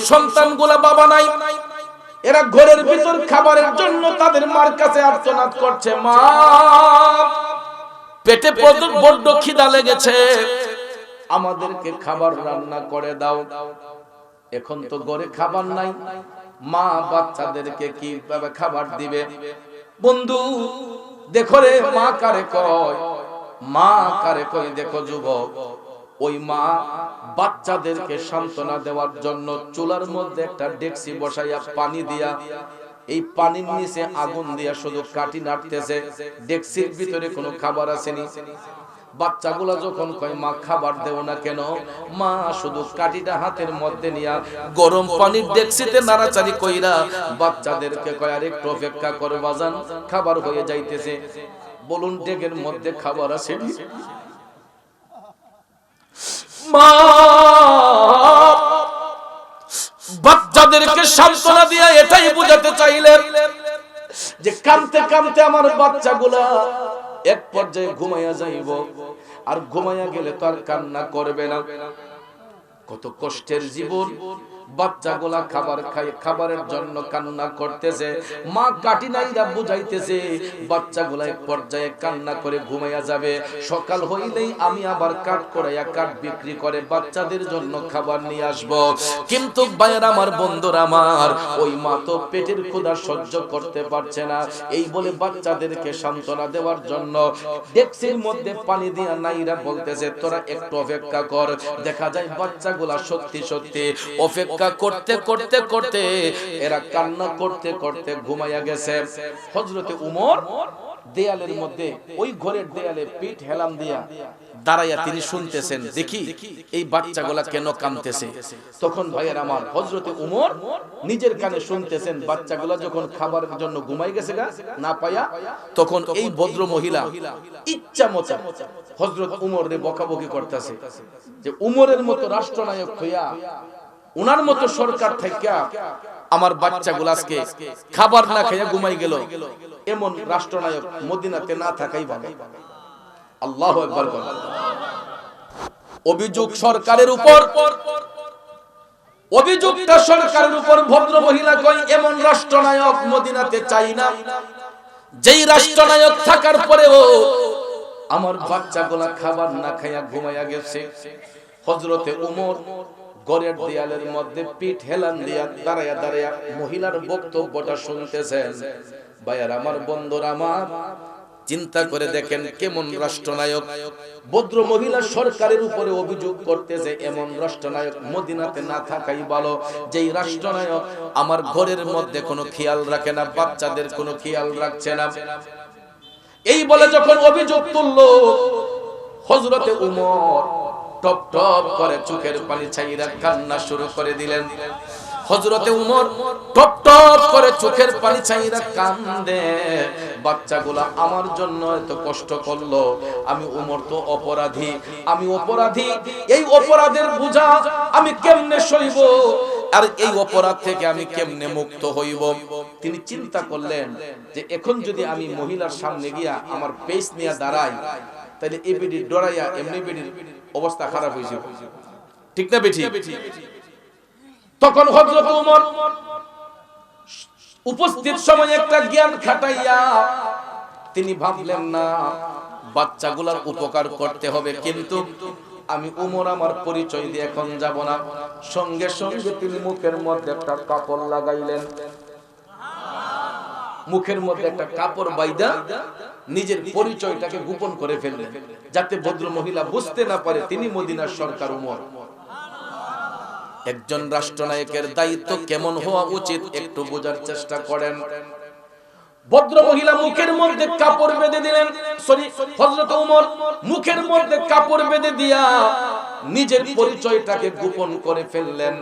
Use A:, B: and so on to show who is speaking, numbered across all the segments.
A: সন্তানগুলা বাবা নাই। এরা ঘরের ভিতর খাবারের জন্য তাদের মার কাছে আর্তনাদ করছে, মা। পেটে বড্ড- খিদা লেগেছে। আমাদেরকে খাবার রান্না করে দাও। এখন তো ঘরে খাবার নাই। মা বাচ্চাদেরকে কীভাবে খাবার দিবে? বন্ধু, দেখো রে, মা কারে কয়? মা কারে কয়? দেখো যুবক, ওই মা বাচ্চাদেরকে সান্ত্বনা দেওয়ার জন্য চুলার মধ্যে একটা ডেক্সি বসাইয়া পানি দিয়া, এই পানির নিচে আগুন দিয়া শুধু কাটি নাড়তেছে। ডেক্সির ভিতরে কোনো খাবার আসেনি। বাচ্চাগুলা যখন কয়, মা, খাবার দেও না কেন? মা, শুধু কাটিটা হাতের মধ্যে নিয়া গরম পানির ডেক্সিতে নাড়াচাড়ি কইরা বাচ্চাদেরকে কয়, আর একটু অপেক্ষা করে বাজান, খাবার হয়ে যাইতেছে। বলুন, ডেকের মধ্যে খাবার আছে বাচ্চাদেরকে সান্ত্বনা দিয়ে এটাই বুঝাতে চাইলেন যে কামতে কামতে আমার বাচ্চাগুলা এক পর্যায়ে ঘুমাইয়া যাইব। আর ঘুমাইয়া গেলে তো আর কান্না করবে না। কত কষ্টের জীবন। বাচ্চাগুলা খাবার খাই খাবারের জন্য কান্না করতেছে। মা কাটি নাইরা বুঝাইতেছে, বাচ্চাগুলা এক পর্যায়ে কান্না করে ঘুমাইয়া যাবে। সকাল হইলেই আমি আবার কাট করাইয়া কাঠ বিক্রি করে বাচ্চাদের জন্য খাবার নিয়ে আসব। কিন্তু ভাইয়ের আমার, বন্ধুরা আমার, ওই মা তো পেটের ক্ষুধা সহ্য করতে পারছে না। এই বলে বাচ্চাদেরকে সান্ত্বনা দেওয়ার জন্য ডেক্সির মধ্যে পানি দিয়া নাইরা বলতেছে, তোরা একটু অপেক্ষা কর, দেখা যায় বাচ্চাগুলা সত্যি সত্যি অপেক্ষা করতে করতে করতে এরা কান্না করতে করতে ঘুমাইয়া গেছে। হজরতে উমর দেয়ালের মধ্যে, ওই ঘরের দেয়ালে পিঠ হেলাম দিয়া দাঁড়াইয়া তিনি শুনতেছেন, দেখি, এই বাচ্চাগুলা কেন কামতেছে তখন ভাইয়ের আমার হজরতে উমর নিজের কানে শুনতেছেন, বাচ্চাগুলা যখন খাবারের জন্য ঘুমাই গেছে গা, না পায়া তখন এই ভদ্র মহিলা ইচ্ছা মতো হজরত উমর রে বকাবকি করতেছে, যে উমরের মতো রাষ্ট্রনায়ক হইয়া উনার মতো সরকার থেকে আমার বাচ্চাগুলো আজকে খাবার না খাইয়া ঘুমাই গেল। এমন রাষ্ট্রনায়ক মদিনাতে না থাকাই ভালো। আল্লাহ একবার অভিযোগ সরকারের উপর। অভিযোগটা সরকারের উপর ভদ্র মহিলা এমন রাষ্ট্রনায়ক মদিনাতে চাই না। যেই রাষ্ট্রনায়ক থাকার পরেও আমার বাচ্চাগুলা খাবার না খাইয়া ঘুমাইয়া গেছে। হজরতে উমর গড়ের দেয়ালের মধ্যে পিঠ হেলান দিয়া দাঁড়াইয়া দাঁড়াইয়া মহিলার বক্তব্যটা শুনতেছেন। ভাইয়ার আমার বন্ধুর আমার, চিন্তা করে দেখেন কেমন রাষ্ট্রনায়ক। ভদ্র মহিলা সরকারের উপরে অভিযোগ করতেছে এমন রাষ্ট্রনায়ক মদিনাতে না থাকাই ভালো। যেই রাষ্ট্রনায়ক আমার ঘরের মধ্যে কোনো খেয়াল রাখে না, বাচ্চাদের কোনো খেয়াল রাখছে না। এই বলে যখন অভিযোগ তুললো হজরতে উমর টপ টপ করে চোখের পানি ছাইরা কান্না শুরু করে দিলেন। হজরতে উমর টপ টপ করে চোখের পানি ছাইরা কান্দে। বাচ্চাগুলা আমার জন্য এত কষ্ট করল। আমি উমর তো অপরাধী। আমি অপরাধী। এই অপরাধের বোঝা আমি কেমনে সইব? আর এই অপরাধ থেকে আমি কেমনে মুক্ত হইব? তিনি চিন্তা করলেন যে এখন যদি আমি মহিলার সামনে গিয়া আমার পেস নিয়ে দাঁড়াই তাহলে এই বেডি ডরাইয়া, এমনি বেডির অবস্থা খারাপ হয়েছে ঠিক না বেঠি? তখন হজরত উমর উপস্থিত সময় একটা জ্ঞান খাটাইয়া তিনি ভাবলেন না বাচ্চাগুলার উপকার করতে হবে কিন্তু আমি উমর আমার পরিচয় দিয়ে এখন যাব না। সঙ্গে সঙ্গে তিনি মুখের মধ্যে একটা কাপড় লাগাইলেন। মুখের মধ্যে একটা কাপড় বাইদা নিজের পরিচয়টাকে গোপন করে ফেললেন, যাতে ভদ্র মহিলা বুঝতে না পারে তিনি মদিনার সরকার উমর। একজন রাষ্ট্রনায়কের দায়িত্ব কেমন হওয়া উচিত একটু বোঝার চেষ্টা করেন। ভদ্র মহিলা মুখের মধ্যে কাপড় বেঁধে দিলেন, সরি, হযরত ওমর মুখের মধ্যে কাপড় বেঁধে দিয়া নিজের পরিচয়টাকে গোপন করে ফেললেন।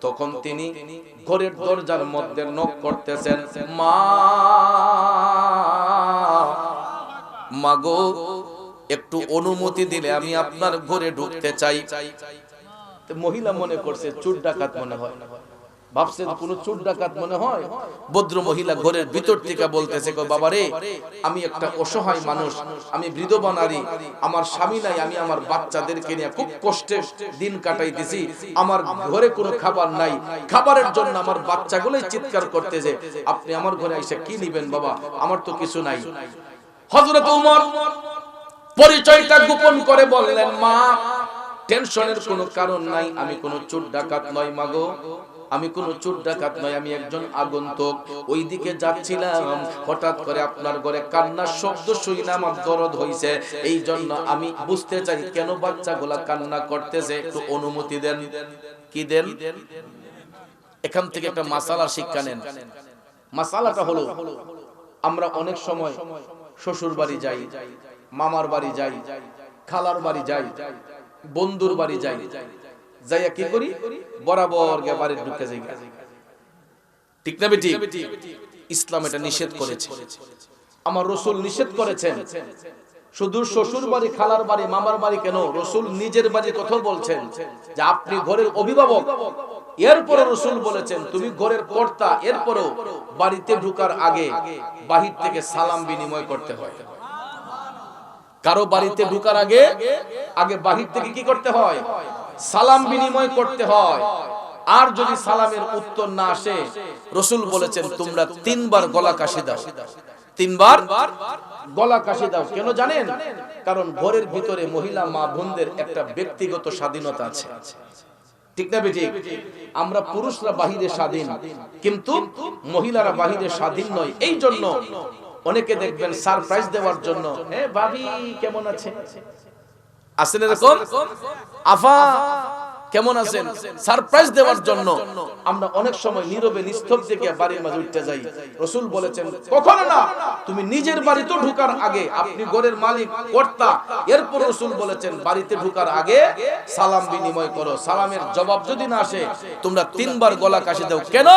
A: তখন তিনি ঘরের দরজার মধ্যে নখ করতেছেন, মা, মাগো, একটু অনুমতি দিলে আমি আপনার ঘরে ঢুকতে চাই। মহিলা মনে করছে, চুর ডাকাত মনে হয়। ভাবছে কোন চোর ডাকাত মনে হয়? ভদ্র মহিলা ঘরের ভিতর থেকে বলতেছে, গো বাবা রে আমি একটা অসহায় মানুষ, আমি বিধবা নারী, আমার স্বামী নাই, আমি আমার বাচ্চাদেরকে নিয়ে খুব কষ্টে দিন কাটাইতেছি, আমার ঘরে কোনো খাবার নাই, খাবারের জন্য আমার বাচ্চাগুলোই চিৎকার করতেছে, আপনি আমার ঘরে এসে কি নিবেন বাবা? আমার তো কিছু নাই। হযরত উমর পরিচয়টা গোপন করে বললেন, মা, টেনশনের কোনো কারণ নাই, আমি কোনো চোর ডাকাত নয় মাগো আমি কোন চোর ডাকাত নয় আমি একজন আগন্তুক। ওই দিকে যাচ্ছিলাম হঠাৎ করে আপনার ঘরে কান্নার শব্দ শুই না আমার দরদ হইছে। এই জন্য আমি বুঝতে চাই কেন বাচ্চাগুলা কান্না করতেছে? একটু অনুমতি দেন। কি দেন? এখান থেকে একটা মাসালা শিক্ষা নেন। মাসালাটা হলো আমরা অনেক সময় শ্বশুর বাড়ি যাই মামার বাড়ি যাই খালার বাড়ি যাই বন্ধুর বাড়ি যাই। যাইয়া কি করি? বরাবর গে বাড়ি ঢুকে যাই ঠিক না বেটি? ইসলাম এটা নিষেধ করেছে। আমার রসুল নিষেধ করেছেন। শুধু শ্বশুর বাড়ি, খালার বাড়ি, মামার বাড়ি কেন? রসুল নিজের বাড়ির কথা বলছেন যে আপনি ঘরের অভিভাবক। এরপরে রসুল বলেছেন, তুমি ঘরের কর্তা। এরপরও বাড়িতে ঢুকার আগে বাহির থেকে সালাম বিনিময় করতে হয়। কারও বাড়িতে ঢুকার আগে আগে বাহির থেকে কি করতে হয়? সালাম বিনিময় করতে হয়। আর যদি সালামের উত্তর না আসে, রসুল বলেছেন, তোমরা তিনবার গলা কাশি দাও। তিনবার গলা কাশি দাও। কেন জানেন? কারণ ঘরের ভিতরে মহিলা, মা, বোনদের একটা ব্যক্তিগত স্বাধীনতা আছে। ঠিক না বেটি আমরা পুরুষরা বাহিরে স্বাধীন, কিন্তু মহিলারা বাহিরে স্বাধীন নয়। এই জন্য অনেকে দেখবেন সারপ্রাইজ দেওয়ার জন্য এ ভাবি, কেমন আছে আছেন এরকম? আফা কেমন আছেন? সারপ্রাইজ দেওয়ার জন্য আমরা অনেক সময় নীরবে নিস্তব্ধ থেকে বাড়ির মাঝে উঠতে যাই। রসুল বলেছেন কখনো না তুমি নিজের বাড়িতে ঢুকার আগে আপনি ঘরের মালিক কর্তা। এরপর রসুল বলেছেন বাড়িতে ঢুকার আগে সালাম বিনিময় করো। সালামের জবাব যদি না আসে তোমরা তিনবার গলা কাশি দাও। কেন?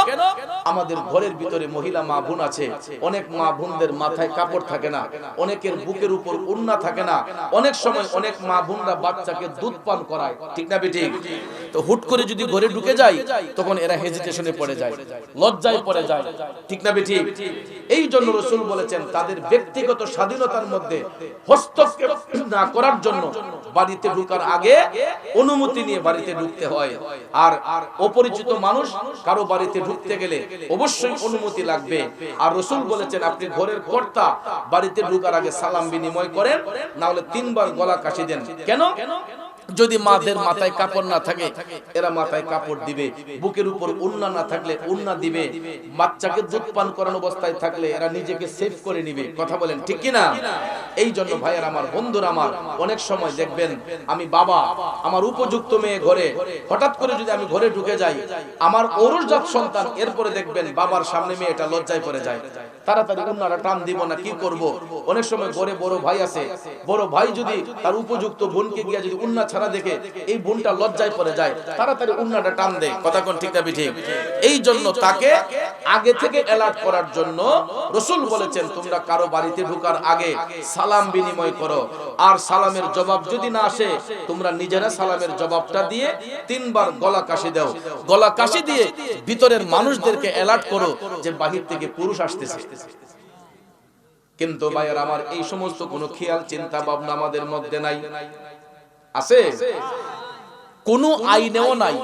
A: আমাদের ঘরের ভিতরে মহিলা মা বোন আছে, অনেক মা বোনদের মাথায় কাপড় থাকে না, অনেকের বুকের উপর উন্না থাকে না, অনেক সময় অনেক মা বোনরা বাচ্চাকে দুধ পান করায়, ঠিক না বেঠিক? তো হুট করে যদি ঘরে ঢুকে যায় তখন এরা হেজিটেশনে পড়ে যায়, লজ্জায় পড়ে যায়। ঠিক না বেঠি এই জন্য রসুল বলেছেন, তাদের ব্যক্তিগত স্বাধীনতার মধ্যে হস্তক্ষেপ না করার জন্য বাড়িতে ঢুকার আগে অনুমতি নিয়ে বাড়িতে ঢুকতে হয়। আর অপরিচিত মানুষ কারও বাড়িতে ঢুকতে গেলে অবশ্যই অনুমতি লাগবে। আর রসুল বলেছেন, আপনি ঘরের কর্তা, বাড়িতে ঢুকার আগে সালাম বিনিময় করেন না হলে তিনবার গলা কাশি দেন। কেন? যদি মাদের মাথায় কাপড় না থাকে এরা মাথায় কাপড় দিবে বুকের উপর উন্না না থাকলে উন্না দিবে বাচ্চাকে দুধ পান করানো অবস্থায় থাকলে এরা নিজেকে সেভ করে নিবে। কথা বলেন ঠিক কি না এই জন্য ভাইয়ের আমার বন্ধুরা আমার অনেক সময় দেখবেন আমি বাবা আমার উপযুক্ত মেয়ে ঘরে হঠাৎ করে যদি আমি ঘরে ঢুকে যাই আমার অরুষজাত সন্তান এরপরে দেখবেন বাবার সামনে মেয়েটা লজ্জায় পড়ে যায়। তাড়াতাড়ি উন্নারা টান দিব না, কি করব? অনেক সময় ঘরে বড় ভাই আছে। বড় ভাই যদি তার উপযুক্ত বোনকে গিয়া যদি উন্না ছাড়া দেখে এই বোনটা লজ্জায় পড়ে যায়, তাড়াতাড়ি উন্নাটা টান দেয় কথা কোন ঠিক না এই জন্য তাকে আগে থেকে অ্যালার্ট করার জন্য রসুল বলেছেন, তোমরা কারও বাড়িতে ঢোকার আগে সালাম বিনিময় করো। আর সালামের জবাব যদি না আসে, তোমরা নিজেরা সালামের জবাবটা দিয়ে তিনবার গলা কাশি দাও। গলা কাশি দিয়ে ভিতরের মানুষদেরকে অ্যালার্ট করো যে বাহির থেকে পুরুষ আসতেছে। কিন্তু ভাইয়ার আমার এই সমস্ত কোনো খেয়াল, চিন্তা ভাবনা আমাদের মধ্যে নাই। আছে? কোনো আইনেও নাই।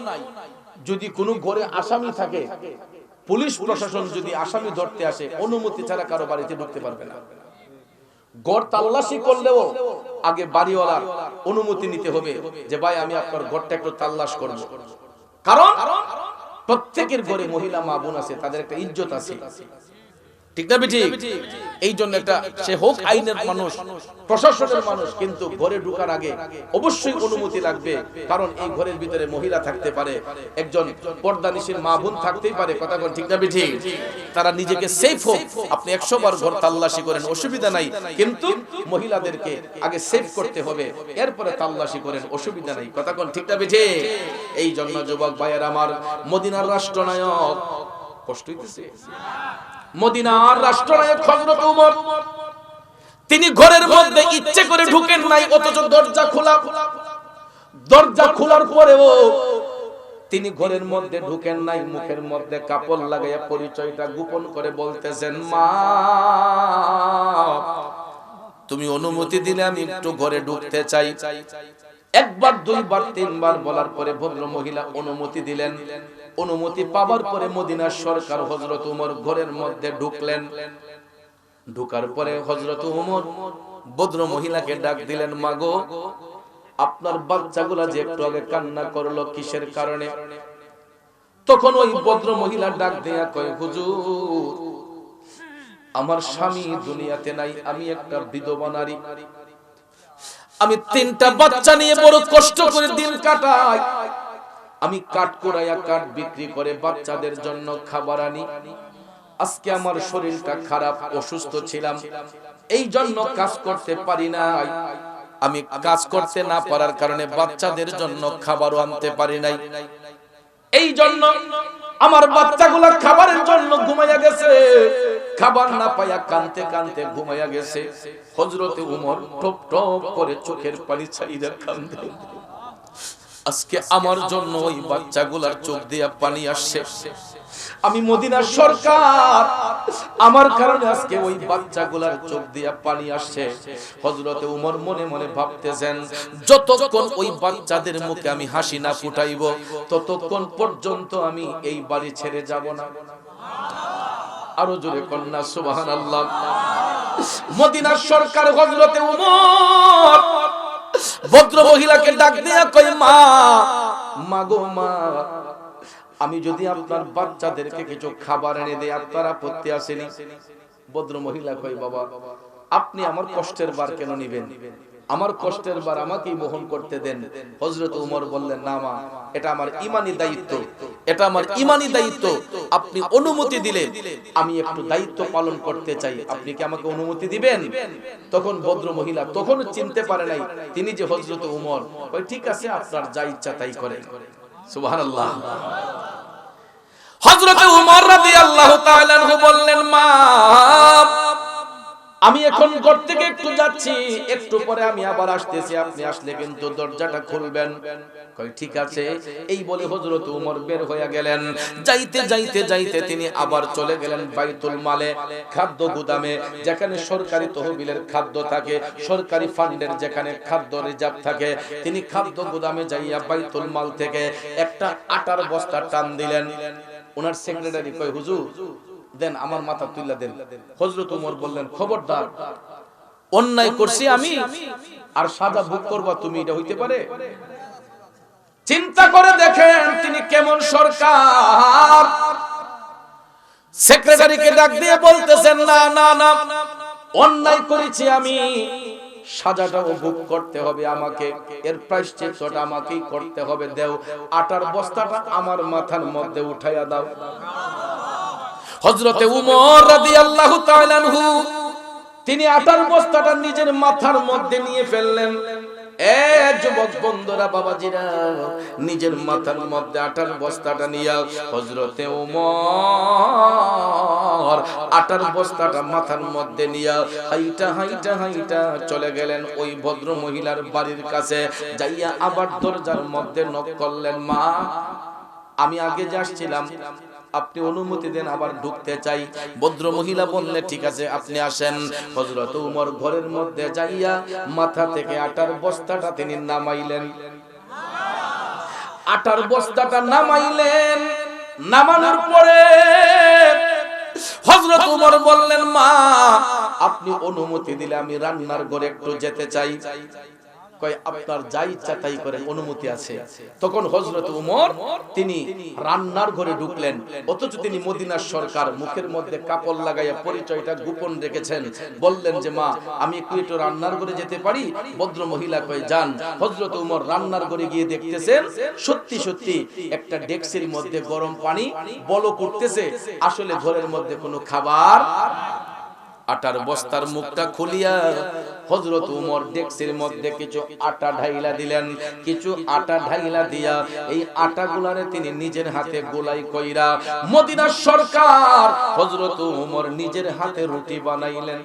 A: যদি কোনো ঘরে আসামি থাকে, পুলিশ প্রশাসন যদি আসামি ধরতে আসে, অনুমতি ছাড়া কারও বাড়িতে ঢুকতে পারবে না। গড় তাল্লাশি করলেও আগে বাড়িওয়ালার অনুমতি নিতে হবে যে, ভাই, আমি আপনার ঘরটা একটু তাল্লাশ করব। কারণ প্রত্যেকের ঘরে মহিলা, মা, বোন আছে, তাদের একটা ইজ্জত আছে। ঠিক না বেটি এই জন্য একটা সে হোক আইনের মানুষ প্রশাসনের মানুষ কিন্তু ঘরে ঢুকার আগে অবশ্যই অনুমতি লাগবে কারণ এই ঘরের ভিতরে মহিলা থাকতে পারে একজন পর্দানিশীল মা বোন থাকতেই পারে কথা কোন ঠিক না বেটি তারা নিজেকে সেফ হোক আপনি একশো বার ঘর তাল্লাশি করেন অসুবিধা নাই। কিন্তু মহিলাদেরকে আগে সেফ করতে হবে এরপরে তাল্লাশি করেন অসুবিধা নাই কথা কোন ঠিক না বেটি এই জন্য যুবক ভাইয়ের আমার মদিনার রাষ্ট্রনায়ক কষ্ট হইতেছে? মদিনার রাষ্ট্রনায়ক হযরত ওমর তিনি ঘরের মধ্যে ইচ্ছে করে ঢুকেন নাই, অথচ দরজা খোলা। দরজা খোলার পরেও তিনি ঘরের মধ্যে ঢুকেন নাই, মুখের মধ্যে কাপড় লাগাইয়া পরিচয়টা গোপন করে বলতেছেন, মা, তুমি অনুমতি দিলে আমি একটু ঘরে ঢুকতে চাই। একবার, দুইবার, তিনবার বলার পরে ভদ্র মহিলা অনুমতি দিলেন। অনুমতি পাবার পরে মদিনার সরকার হজরত উমর ঘরের মধ্যে ঢুকলেন। ঢুকার পরে হজরত উমর ভদ্র মহিলাকে ডাক দিলেন, মাগো, আপনার বাচ্চাগুলা যে একটু আগে কান্না করল কিসের কারণে? তখন ওই ভদ্র মহিলা ডাক দেয়া কয়, হুজুর, আমার স্বামী দুনিয়াতে নাই, আমি একটা বিধবা নারী। আমি তিনটা বাচ্চা নিয়ে বড় কষ্ট করে দিন কাটাই। আমি কাঠ কুড়াইয়া কাঠ বিক্রি করে বাচ্চাদের জন্য খাবার আনি। আজকে আমার শরীরটা খারাপ, অসুস্থ ছিলাম। এই জন্য কাজ করতে পারি না আমি কাজ করতে না পারার কারণে বাচ্চাদের জন্য খাবারও আনতে পারি নাই। এই জন্য আমার বাচ্চাগুলা খাবারের জন্য ঘুমাইয়া গেছে। খাবার না পাইয়া কানতে কানতে ঘুমাইয়া গেছে। হজরতে উমর টপ টপ করে চোখের পানি ছাইরা কান্দে। আজকে আমার জন্য ওই বাচ্চাগুলার চোখ দিয়া পানি আসছে। আমি মদিনার সরকার, আমার কারণে আজকে ওই বাচ্চাগুলার চোখ দিয়া পানি আসছে। হজরতে উমর মনে মনে ভাবতেছেন, যতক্ষণ ওই বাচ্চাদের মুখে আমি হাসি না ফুটাইব, ততক্ষণ পর্যন্ত আমি এই বাড়ি ছেড়ে যাব না। আরও জোরে কন্যা সুবাহান আল্লাহ মদিনার সরকার হজরতে উমর ভদ্র মহিলাকে ডাক দিয়া কই মা, মাগো মা, আমি যদি আপনার বাচ্চাদেরকে কিছু খাবার এনে দেই তারা আপত্তি আসেনি? ভদ্র মহিলা কই বাবা, আপনি আমার কষ্টের বার কেন নিবেন? আমার কষ্টের বার আমাকেই বহন করতে দেন। হজরত উমর বললেন, না মা, এটা আমার ইমানি দায়িত্ব। এটা আমার ইমানি দায়িত্ব। আপনি অনুমতি দিলে আমি একটু দায়িত্ব পালন করতে চাই। আপনি কি আমাকে অনুমতি দিবেন? তখন ভদ্র মহিলা তখন চিনতে পারে নাই, তিনি যে হজরত উমর। ওই ঠিক আছে, আপনার যা ইচ্ছা তাই করেন সুবহানাল্লাহ। হযরতে উমর রাদিয়াল্লাহু তাআলা আমি এখন ঘর থেকে একটু যাচ্ছি, একটু পরে আমি আবার আসতেছি, আপনি আসলে কিন্তু দরজাটা খুলবেন। ঠিক আছে। এই বলে হযরত উমর বের হয়ে গেলেন। যাইতে যাইতে যাইতে তিনি আবার চলে গেলেন বাইতুল মালে, খাদ্য গুদামে, যেখানে সরকারি তহবিলের খাদ্য থাকে, সরকারি ফান্ডের যেখানে খাদ্য রিজার্ভ থাকে। তিনি খাদ্য গুদামে যাইয়া বাইতুল মাল থেকে একটা আটার বস্তা টান দিলেন। ওনার সেক্রেটারি কয়, হুজুর দেন আমার মাথা তুইলা দেন। হজরত উমর বললেন খবরদার অন্যায় করছি আমি আর সাজা ভোগ করবা তুমি এটা হইতে পারে? চিন্তা করে দেখেন তিনি কেমন সরকার। সেক্রেটারিকে ডাক দিয়ে বলতেছেন না না না অন্যায় করেছি আমি। সাজাটাও ভোগ করতে হবে আমাকে। এর প্রায়শ্চিত্তটা আমাকেই করতে হবে। দেও আটার বস্তাটা আমার মাথার মধ্যে উঠাইয়া দাও। হজরতে উমর রাদিয়াল্লাহু তাআলা আনহু তিনি আটার বস্তাটা নিজের মাথার মধ্যে নিয়ে ফেললেন। যুবক বন্ধুরা বাবাজিরা নিজের মাথার মধ্যে আটার বস্তাটা নিয়ে হজরতে উমর আটার বস্তাটা মাথার মধ্যে নিয়ে হাইটা হাইটা হাইটা চলে গেলেন ওই ভদ্র মহিলার বাড়ির কাছে। যাইয়া আবার দরজার মধ্যে নক করলেন মা আমি আগে যে আসছিলাম আপনি অনুমতি দেন, আবার ঢুকতে চাই। ভদ্র মহিলা বললে, ঠিক আছে, আপনি আসেন। হজরত উমর ঘরের মধ্যে যাইয়া মাথা থেকে আটার বস্তাটা তিনি নামাইলেন। আটার বস্তাটা নামাইলেন। নামানোর পরে হজরত উমর বললেন, মা, আপনি অনুমতি দিলে আমি রান্নার ঘরে একটু যেতে চাই। কয় আপনার যা ইচ্ছা তাই করেন অনুমতি আছে। তখন হজরত উমর তিনি রান্নার ঘরে ঢুকলেন। অথচ তিনি মদিনার সরকার মুখের মধ্যে কাপড় লাগাইয়া পরিচয়টা গোপন রেখেছেন। বললেন যে মা আমি একটু একটু রান্নার ঘরে যেতে পারি? ভদ্র মহিলা কয় যান হজরত উমর রান্নার ঘরে গিয়ে দেখতেছেন সত্যি সত্যি একটা ডেক্সির মধ্যে গরম পানি বলো করতেছে আসলে ঘরের মধ্যে কোনো খাবার আটার বস্তার মুখটা খুলিয়া হজরত উমর ডেক্সির মধ্যে কিছু আটা ঢাইলা দিলেন কিছু আটা ঢাইলা দিয়া এই আটা গুলারে তিনি নিজের হাতে গোলাই কইরা মদিনার সরকার হজরত উমর নিজের হাতে রুটি বানাইলেন।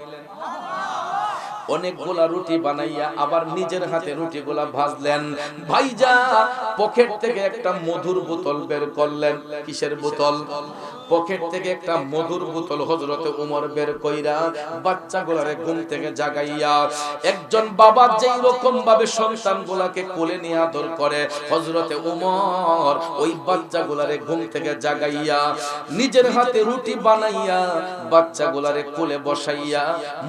A: অনেকগুলা রুটি বানাইয়া আবার নিজের হাতে রুটিগুলা ভাজলেন। ভাইজা পকেট থেকে একটা মধুর বোতল বের করলেন। কিসের বোতল? পকেট থেকে একটা মধুর বোতল হজরতে উমর বের কইরা বাচ্চাগুলারে ঘুম থেকে জাগাইয়া একজন বাবা যেই রকম ভাবে সন্তান গুলাকে কোলে নিয়ে আদর করে হজরতে উমর ওই বাচ্চাগুলারে ঘুম থেকে জাগাইয়া নিজের হাতে রুটি বানাইয়া বাচ্চাগুলারে কোলে বসাইয়া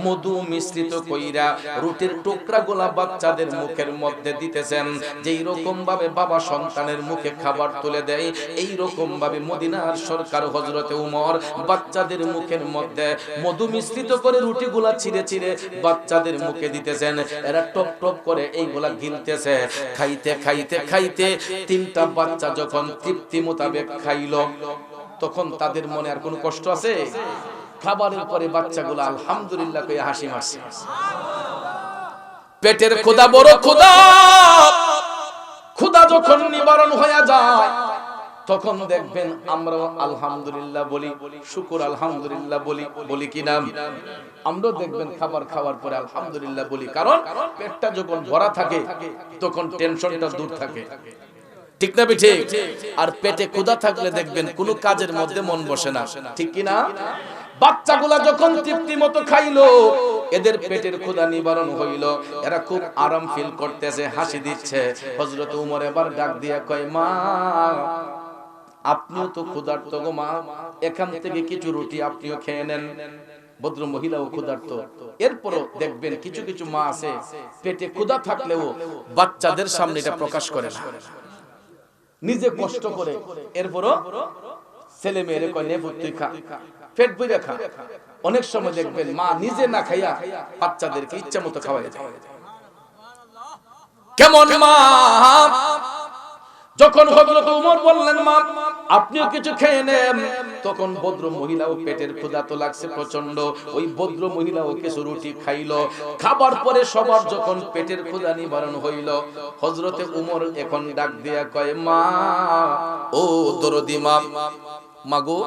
A: মধু মিশ্রিত কইরা রুটির টুকরা গুলা বাচ্চাদের মুখের মধ্যে দিতেছেন। যেই রকম ভাবে বাবা সন্তানের মুখে খাবার তুলে দেয়, এই রকম ভাবে মদিনার সরকার হজরতে উমর বাচ্চাদের মুখের মধ্যে মধু মিশ্রিত করে রুটিগুলা ছিঁড়ে ছিঁড়ে বাচ্চাদের মুখে দিতেছেন। এরা টপ টপ করে এইগুলা গিলতেছে। খাইতে খাইতে খাইতে তিনটা বাচ্চা যখন তৃপ্তি মোতাবেক খাইলো, তখন তাদের মনে আর কোনো কষ্ট আছে? খাবারের পরে বাচ্চাগুলো আলহামদুলিল্লাহ কয়ে হাসি মারছে। পেটের খোদা বড় খোদা খোদা যখন নিবারণ হয়ে যায় তখন দেখবেন আমরা আলহামদুলিল্লাহ বলি, শুকুর আলহামদুলিল্লাহ বলি বলি কি নাম আমরা দেখবেন খাবার খাওয়ার পরে আলহামদুলিল্লাহ বলি, কারণ পেটটা যখন ভরা থাকে, তখন টেনশনটা দূর থাকে। ঠিক না বেঠে? আর পেটে ক্ষুধা থাকলে দেখবেন কোনো কাজের মধ্যে মন বসে না। ঠিক কি না? বাচ্চাগুলা যখন তৃপ্তি মতো খাইলো, এদের পেটের ক্ষুধা নিবারণ হইল। এরা খুব আরাম ফিল করতেছে, হাসি দিচ্ছে। হজরত উমর এবার ডাক দিয়া কয়, মা আপনিও তো ক্ষুধার্ত গো মা। এখান থেকে কিছু রুটি আপনিও খেয়ে নেন। ভদ্র মহিলা ও ক্ষুধার্ত। এরপরও দেখবেন কিছু কিছু মা আছে, পেটে ক্ষুধা থাকলেও বাচ্চাদের সামনে এটা প্রকাশ করে না। নিজে কষ্ট করে, এরপরও ছেলে মেয়েরে কয় নেবু তুই খা। পেট বইরা খা। অনেক সময় দেখবেন মা নিজে না খাইয়া বাচ্চাদেরকে ইচ্ছা মতো খাওয়াই যায় কেমন মা? যখন হযরত উমর বললেন, মা, আপনিও কিছু খেয়ে নেন। তখন ভদ্র মহিলাও পেটের ক্ষুধা তো লাগছে প্রচণ্ড ওই ভদ্র ও কিছু রুটি খাইল। খাবার পরে সবার যখন পেটের ক্ষুধা নিবারণ হইল হজরতে উমর এখন ডাক দিয়া কয়, মা, ও দরদি মা মাগো,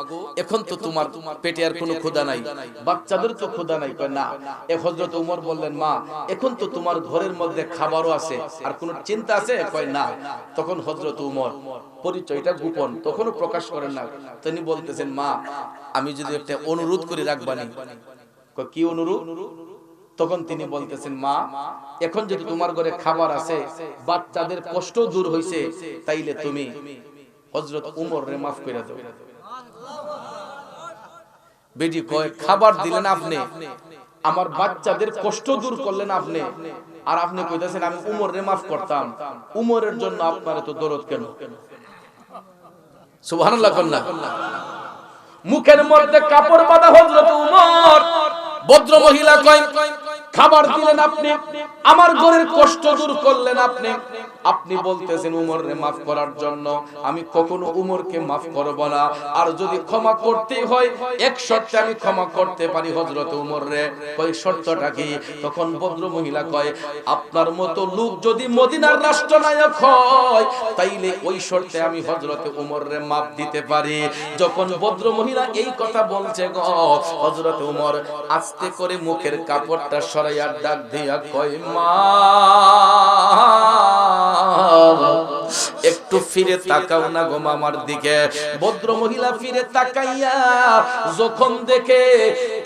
A: এখন তো তোমার পেটে আর কোনো ক্ষুধা নাই বাচ্চাদের তো ক্ষুধা নাই। কয় না, এ হযরত উমর বললেন, মা, এখন তো তোমার ঘরের মধ্যে খাবারও আছে, আর কোনো চিন্তা আছে? কয় না। তখন হযরত উমর, পরিচয়টা গোপন, তখনও প্রকাশ করেন না তিনি বলতেছেন, মা, আমি যদি একটা অনুরোধ করে রাখবানি। কি অনুরোধ? তখন তিনি বলতেছেন, মা, এখন যদি তোমার ঘরে খাবার আছে, বাচ্চাদের কষ্ট দূর হইছে, তাইলে তুমি হযরত উমর রে মাফ করে দাও। বেটি কয় খাবার দিলেন আপনি। আমার বাচ্চাদের কষ্ট দূর করলেন আপনি। আর আপনি কইতেছেন আমি উমর রে মাফ করতাম। উমরের জন্য আপনার তো দরদ কেন? সুবহানাল্লাহ কন্যা মুখের মধ্যে কাপড় বাঁধা হযরত উমর। ভদ্র মহিলা কয় খাবার দিলেন আপনি। আমার ঘরের কষ্ট দূর করলেন আপনি। আপনি বলতেছেন, উমররে মাফ করার জন্য আমি কখনো উমরকে মাফ করব না। আর যদি ক্ষমা করতে হয়, এক শর্তে আমি ক্ষমা করতে পারি হযরত উমর রে কই শর্তটা কি? তখন ভদ্র মহিলা কয়, আপনার মতো লোক যদি মদিনার রাষ্ট্রনায়ক হয়, তাইলে ওই শর্তে আমি হযরত উমর রে মাফ দিতে পারি। যখন ভদ্র মহিলা এই কথা বলছে গো, হযরত উমর আস্তে করে মুখের কাপড়টা সরাইয়া ডাক দিয়া কয়, মা একটু ফিরে তাকাও না গো মামার দিকে। ভদ্র মহিলা ফিরে তাকাইয়া যখন দেখে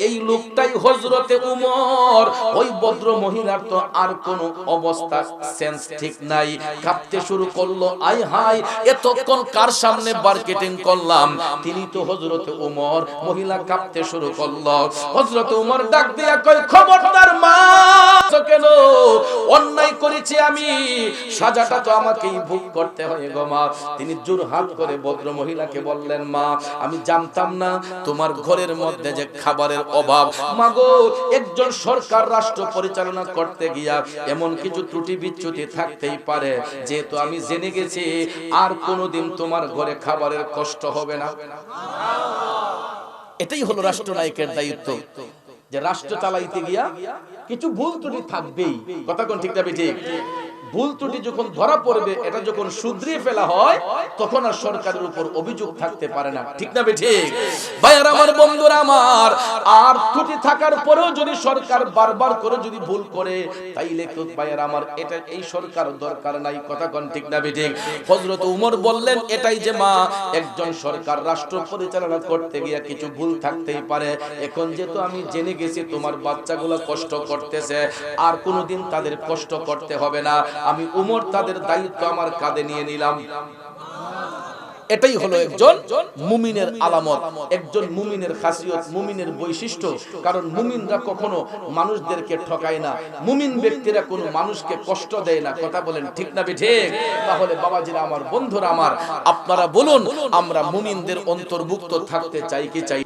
A: এই লোকটাই হজরতে উমর, ওই ভদ্র মহিলার তো আর কোনো অবস্থা সেন্স ঠিক নাই। কাঁপতে শুরু করল আই হাই এতক্ষণ কার সামনে মার্কেটিং করলাম? তিনি তো হজরতে উমর, মহিলা কাঁপতে শুরু করল। হজরতে উমর ডাক দিয়া কই খবরদার মা, কেন অন্যায় করেছি আমি? সাজাটা তো আমাকেই ভোগ করতে হয় মা। তিনি জোর করে ভদ্র মহিলাকে বললেন, মা, আমি জানতাম না তোমার ঘরের মধ্যে যে খাবারের অভাব। মাগো একজন সরকার রাষ্ট্র পরিচালনা করতে গিয়া এমন কিছু ত্রুটি বিচ্যুতি থাকতেই পারে। যেহেতু আমি জেনে গেছি, আর কোনোদিন তোমার ঘরে খাবারের কষ্ট হবে না। এটাই হলো রাষ্ট্রনায়কের দায়িত্ব, যে রাষ্ট্র চালাইতে গিয়া কিছু ভুল ত্রুটি থাকবেই। কথা কোন ঠিক না ঠিক ভুল ত্রুটি যখন ধরা পড়বে, এটা যখন শুধরিয়ে ফেলা হয়, তখন আর সরকারের উপর অভিযোগ থাকতে পারে না। ঠিক না ঠিক? ভাইয়ার, আমার বন্ধুরা, আমার, আর ত্রুটি থাকার পরেও যদি সরকার বারবার করে যদি ভুল করে, তাইলে কেউ ভাইয়ার, আমার, এটা এই সরকার দরকার নাই, কথা কোন, ঠিক না ঠিক? হযরত উমর বললেন, এটাই যে মা, একজন সরকার রাষ্ট্র পরিচালনা করতে গিয়ে কিছু ভুল থাকতেই পারে। এখন যেহেতু আমি জেনে গেছি, তোমার বাচ্চাগুলো কষ্ট করতেছে, আর কোনোদিন তাদের কষ্ট করতে হবে না। আমি উমর তাদের দায়িত্ব আমার কাঁধে নিয়ে নিলাম। এটাই হলো একজন মুমিনের আলামত। একজন মুমিনের খাসিয়ত মুমিনের বৈশিষ্ট্য। কারণ মুমিনরা কখনো মানুষদেরকে ঠকায় না। মুমিন ব্যক্তিরা কোনো মানুষকে কষ্ট দেয় না। কথা বলেন ঠিক না বে ঠিক তাহলে বাবাজিরা আমার বন্ধুরা আমার আপনারা বলুন আমরা মুমিনদের অন্তর্ভুক্ত থাকতে চাই কি চাই